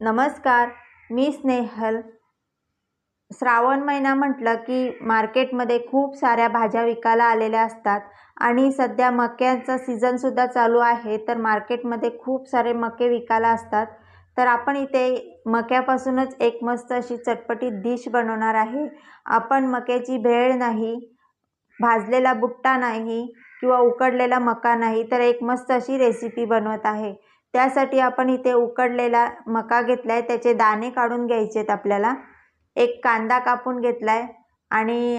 नमस्कार मी स्नेहल. श्रावण महिना म्हटलं की मार्केटमध्ये खूप साऱ्या भाज्या विकायला आलेल्या असतात आणि सध्या मक्याचा सीझनसुद्धा चालू आहे तर मार्केटमध्ये खूप सारे मके विकायला असतात. तर आपण इथे मक्यापासूनच एक मस्त अशी चटपटीत डिश बनवणार आहे. आपण मक्याची भेळ नाही भाजलेला बुट्टा नाही किंवा उकडलेला मका नाही तर एक मस्त अशी रेसिपी बनवत आहे. त्यासाठी आपण इथे उकडलेला मका घेतला आहे त्याचे दाणे काढून घ्यायचे आहेत आपल्याला. एक कांदा कापून घेतला आहे आणि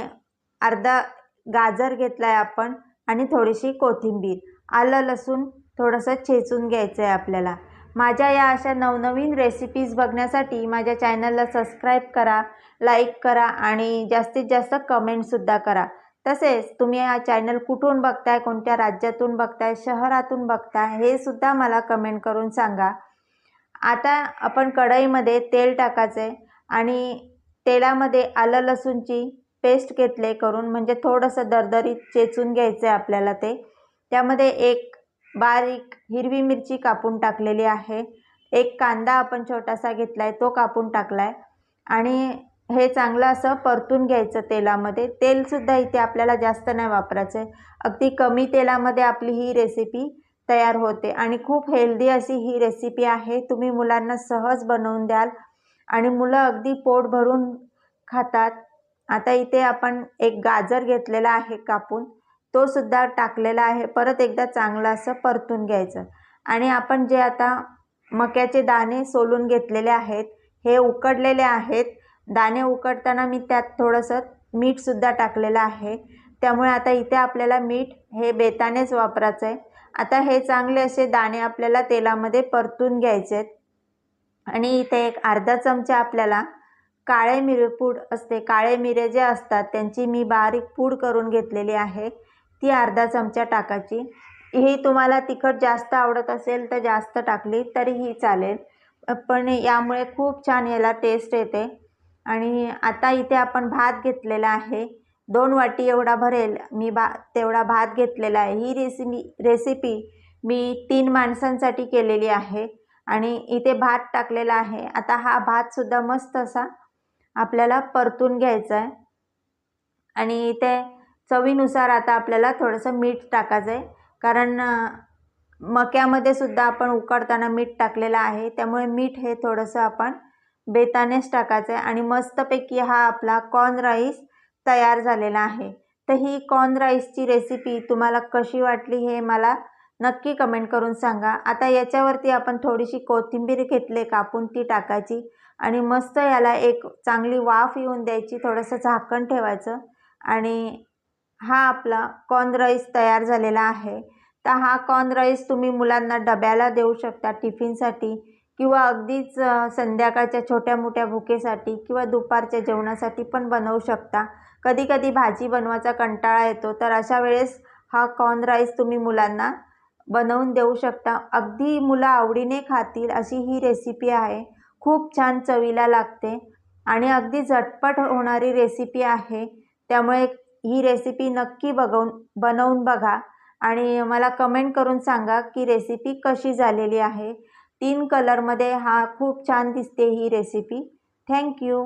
अर्धा गाजर घेतला आहे आपण आणि थोडीशी कोथिंबीर. आलं लसूण थोडंसं चेचून घ्यायचं आहे आपल्याला. माझ्या या अशा नवनवीन रेसिपीज बघण्यासाठी माझ्या चॅनलला सबस्क्राईब करा लाईक करा आणि जास्तीत जास्त कमेंटसुद्धा करा. तसेच तुम्ही हा चॅनल कुठून बघताय कोणत्या राज्यातून बघताय शहरातून बघताय हे सुद्धा मला कमेंट करून सांगा. आता आपण कढईमध्ये तेल टाकायचं आहे आणि तेलामध्ये आलं लसूणची पेस्ट घेतले करून म्हणजे थोडंसं दरदरीत चेचून घ्यायचं आहे आपल्याला ते. त्यामध्ये एक बारीक हिरवी मिरची कापून टाकलेली आहे. एक कांदा आपण छोटासा घेतला आहे तो कापून टाकला आहे आणि हे चांगलं असं परतून घ्यायचं तेलामध्ये. तेलसुद्धा इथे आपल्याला जास्त नाही वापरायचं आहे अगदी कमी तेलामध्ये आपली ही रेसिपी तयार होते. आणि खूप हेल्दी अशी ही रेसिपी आहे. तुम्ही मुलांना सहज बनवून द्याल. आणि मुलं अगदी पोट भरून खातात. आता इथे आपण एक गाजर घेतलेला आहे कापून. तो सुद्धा टाकलेला आहे. परत एकदा चांगलं असं परतून घ्यायचं. आणि आपण जे आता मक्याचे दाणे सोलून घेतलेले आहेत हे उकडलेले आहेत दाणे उकडताना मी त्यात थोडंसं मीठसुद्धा टाकलेलं आहे. त्यामुळे आता इथे आपल्याला मीठ हे बेतानेच वापरायचं आहे आता हे चांगले असे दाणे आपल्याला तेलामध्ये परतून घ्यायचे आहेत आणि इथे एक अर्धा चमचा आपल्याला काळे मिरे पूड असते. काळे मिरे जे असतात त्यांची मी बारीक पूड करून घेतलेली आहे. ती अर्धा चमचा टाकायची. ही तुम्हाला तिखट जास्त आवडत असेल तर जास्त टाकली तरीही चालेल. पण यामुळे खूप छान याला टेस्ट येते. आणि आता इथे आपण भात घेतलेला आहे. दोन वाटी एवढा भरेल. मी बा तेवढा भात घेतलेला आहे. ही रेसिपी रेसिपी मी तीन माणसांसाठी केलेली आहे. आणि इथे भात टाकलेला आहे. आता हा भातसुद्धा मस्त असा आपल्याला परतून घ्यायचा आहे आणि इथे चवीनुसार आता आपल्याला थोडंसं मीठ टाकायचं आहे कारण मक्यामध्ये सुद्धा आपण उकडताना मीठ टाकलेलं आहे. त्यामुळे मीठ हे थोडंसं आपण बेतानेच टाकायचं आहे आणि मस्तपैकी हा आपला कॉर्न राईस तयार झालेला आहे. तर ही कॉर्न राईसची रेसिपी तुम्हाला कशी वाटली हे मला नक्की कमेंट करून सांगा. आता याच्यावरती आपण थोडीशी कोथिंबीर घेतले कापून ती टाकायची आणि मस्त याला एक चांगली वाफ येऊन द्यायची थोडंसं झाकण ठेवायचं आणि हा आपला कॉर्न राईस तयार झालेला आहे. तर हा कॉर्न राईस तुम्ही मुलांना डब्याला देऊ शकता टिफिनसाठी. किंवा अगदीच संध्याकाळच्या छोट्या मोठ्या भुकेसाठी किंवा दुपारच्या जेवणासाठी पण बनवू शकता. कधी कधी भाजी बनवायचा कंटाळा येतो तर अशा वेळेस हा कॉर्न राईस तुम्ही मुलांना बनवून देऊ शकता. अगदी मुलं आवडीने खातील अशी ही रेसिपी आहे. खूप छान चवीला लागते आणि अगदी झटपट होणारी रेसिपी आहे. त्यामुळे ही रेसिपी नक्की बघून बनवून बघा आणि मला कमेंट करून सांगा की रेसिपी कशी झालेली आहे. तीन कलरमध्ये हा खूप छान दिसते ही रेसिपी थँक्यू